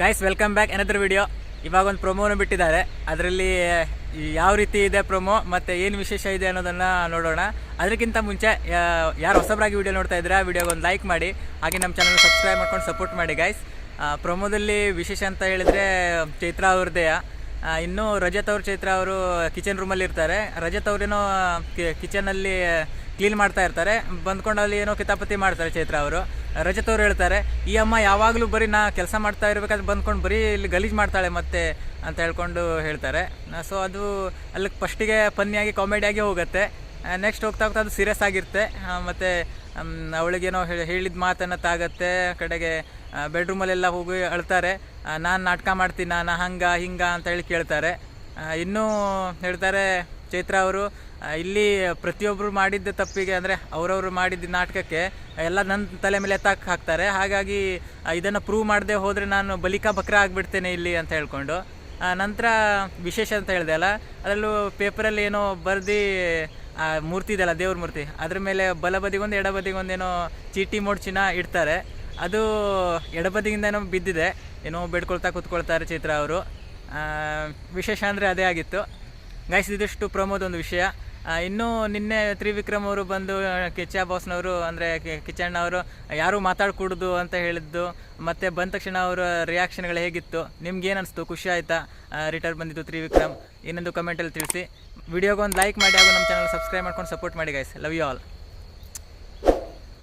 Guys welcome back ಏನದ್ರ video ಇವಾಗ ಒಂದು ಪ್ರೊಮೋನ ಬಿಟ್ಟಿದ್ದಾರೆ. ಅದರಲ್ಲಿ ಯಾವ ರೀತಿ ಇದೆ ಪ್ರೊಮೋ ಮತ್ತು ಏನು ವಿಶೇಷ ಇದೆ ಅನ್ನೋದನ್ನು ನೋಡೋಣ. ಅದಕ್ಕಿಂತ ಮುಂಚೆ ಯಾರು ಹೊಸಬರಾಗಿ ವಿಡಿಯೋ ನೋಡ್ತಾ ಇದ್ದೀರಾ ಆ ವಿಡಿಯೋಗೆ ಒಂದು ಲೈಕ್ ಮಾಡಿ. ಹಾಗೆ ನಮ್ಮ ಚಾನಲ್ ಸಬ್ಸ್ಕ್ರೈಬ್ ಮಾಡ್ಕೊಂಡು ಸಪೋರ್ಟ್ ಮಾಡಿ ಗೈಸ್ ಪ್ರೊಮೋದಲ್ಲಿ ವಿಶೇಷ ಅಂತ ಹೇಳಿದರೆ ಚೈತ್ರ ಅವ್ರದ್ದೇ. ಇನ್ನು ರಜತ್ ಅವ್ರ ಚೈತ್ರ ಅವರು ಕಿಚನ್ ರೂಮಲ್ಲಿ ಇರ್ತಾರೆ. ರಜತ್ ಅವ್ರೇನೋ ಕಿಚನಲ್ಲಿ ಕ್ಲೀನ್ ಮಾಡ್ತಾ ಇರ್ತಾರೆ. ಬಂದ್ಕೊಂಡು ಅಲ್ಲಿ ಏನೋ ಕಿತಾಪತಿ ಮಾಡ್ತಾರೆ ಚೈತ್ರ ಅವರು. ರಜತ್ ಅವ್ರು ಹೇಳ್ತಾರೆ, ಈ ಅಮ್ಮ ಯಾವಾಗಲೂ ಬರೀ ನಾ ಕೆಲಸ ಮಾಡ್ತಾ ಇರ್ಬೇಕಾದ್ರೆ ಬಂದ್ಕೊಂಡು ಬರೀ ಇಲ್ಲಿ ಗಲೀಜು ಮಾಡ್ತಾಳೆ ಮತ್ತೆ, ಅಂತ ಹೇಳ್ಕೊಂಡು ಹೇಳ್ತಾರೆ. ಸೊ ಅದು ಅಲ್ಲಿ ಫಸ್ಟಿಗೆ ಫನ್ನಿಯಾಗಿ ಕಾಮಿಡಿಯಾಗಿ ಹೋಗುತ್ತೆ. ನೆಕ್ಸ್ಟ್ ಹೋಗ್ತಾ ಹೋಗ್ತಾ ಅದು ಸೀರಿಯಸ್ ಆಗಿರುತ್ತೆ. ಮತ್ತು ಅವಳಿಗೇನೋ ಹೇಳಿ- ಹೇಳಿದ ಮಾತನ್ನು ತಾಗತ್ತೆ, ಕಡೆಗೆ ಬೆಡ್ರೂಮಲ್ಲೆಲ್ಲ ಹೋಗಿ ಅಳ್ತಾರೆ. ನಾನು ನಾಟಕ ಮಾಡ್ತೀನಿ, ನಾನು ಹಂಗ, ಹಿಂಗ ಅಂತ ಹೇಳಿ ಕೇಳ್ತಾರೆ. ಇನ್ನೂ ಹೇಳ್ತಾರೆ ಚೈತ್ರ ಅವರು ಇಲ್ಲಿ ಪ್ರತಿಯೊಬ್ಬರು ಮಾಡಿದ್ದ ತಪ್ಪಿಗೆ ಅಂದರೆ ಅವರವರು ಮಾಡಿದ್ದ ನಾಟಕಕ್ಕೆ ಎಲ್ಲ ನನ್ನ ತಲೆ ಮೇಲೆ ಎತ್ತಾಕ್ ಹಾಕ್ತಾರೆ. ಹಾಗಾಗಿ ಇದನ್ನು ಪ್ರೂವ್ ಮಾಡದೆ ಹೋದರೆ ನಾನು ಬಲಿಕಾ ಬಕ್ರ ಆಗಿಬಿಡ್ತೇನೆ ಇಲ್ಲಿ ಅಂತ ಹೇಳ್ಕೊಂಡು. ನಂತರ ವಿಶೇಷ ಅಂತ ಹೇಳಿದೆ ಅಲ್ಲ, ಅದರಲ್ಲೂ ಪೇಪರಲ್ಲಿ ಏನೋ ಬರ್ದು ಆ ಮೂರ್ತಿ ಇದೆಯಲ್ಲ, ದೇವ್ರ ಮೂರ್ತಿ, ಅದ್ರ ಮೇಲೆ ಬಲಬದಿಗೊಂದು ಎಡಬದಿಗೊಂದೇನೋ ಚೀಟಿ ಮೋಡ್ಚಿನ ಇಡ್ತಾರೆ. ಅದು ಎಡಬದಿಗಿಂದ ಏನೋ ಬಿದ್ದಿದೆ. ಏನೋ ಬೇಡ್ಕೊಳ್ತಾ ಕೂತ್ಕೊಳ್ತಾರೆ ಚಿತ್ರ ಅವರು. ವಿಶೇಷ ಅಂದರೆ ಅದೇ ಆಗಿತ್ತು. ಗೈಸ್ ಇದಿಷ್ಟು ಪ್ರಮೋದೊಂದು ವಿಷಯ. ಇನ್ನು ನಿನ್ನೆ ತ್ರಿವಿಕ್ರಮ್ ಅವರು ಬಂದು ಕಿಚ್ಚ ಬಾಸ್ನವರು, ಅಂದರೆ ಕಿಚ್ಚಣ್ಣ ಅವರು, ಯಾರೂ ಮಾತಾಡ್ಕೂಡ್ದು ಅಂತ ಹೇಳಿದ್ದು, ಮತ್ತು ಬಂದ ತಕ್ಷಣ ಅವರ ರಿಯಾಕ್ಷನ್ಗಳು ಹೇಗಿತ್ತು ನಿಮ್ಗೆ ಏನು ಅನಿಸ್ತು ಖುಷಿ ಆಯಿತಾ? ರಿಟರ್ನ್ ಬಂದಿದ್ದು ತ್ರಿವಿಕ್ರಮ್. ಇನ್ನೊಂದು ಕಮೆಂಟಲ್ಲಿ ತಿಳಿಸಿ. ವಿಡಿಯೋಗೆ ಒಂದು ಲೈಕ್ ಮಾಡಿ ಹಾಗೂ ನಮ್ಮ ಚಾನಲ್ ಸಬ್ಸ್ಕ್ರೈಬ್ ಮಾಡ್ಕೊಂಡು ಸಪೋರ್ಟ್ ಮಾಡಿ ಗೈಸ್ ಲವ್ ಯು ಆಲ್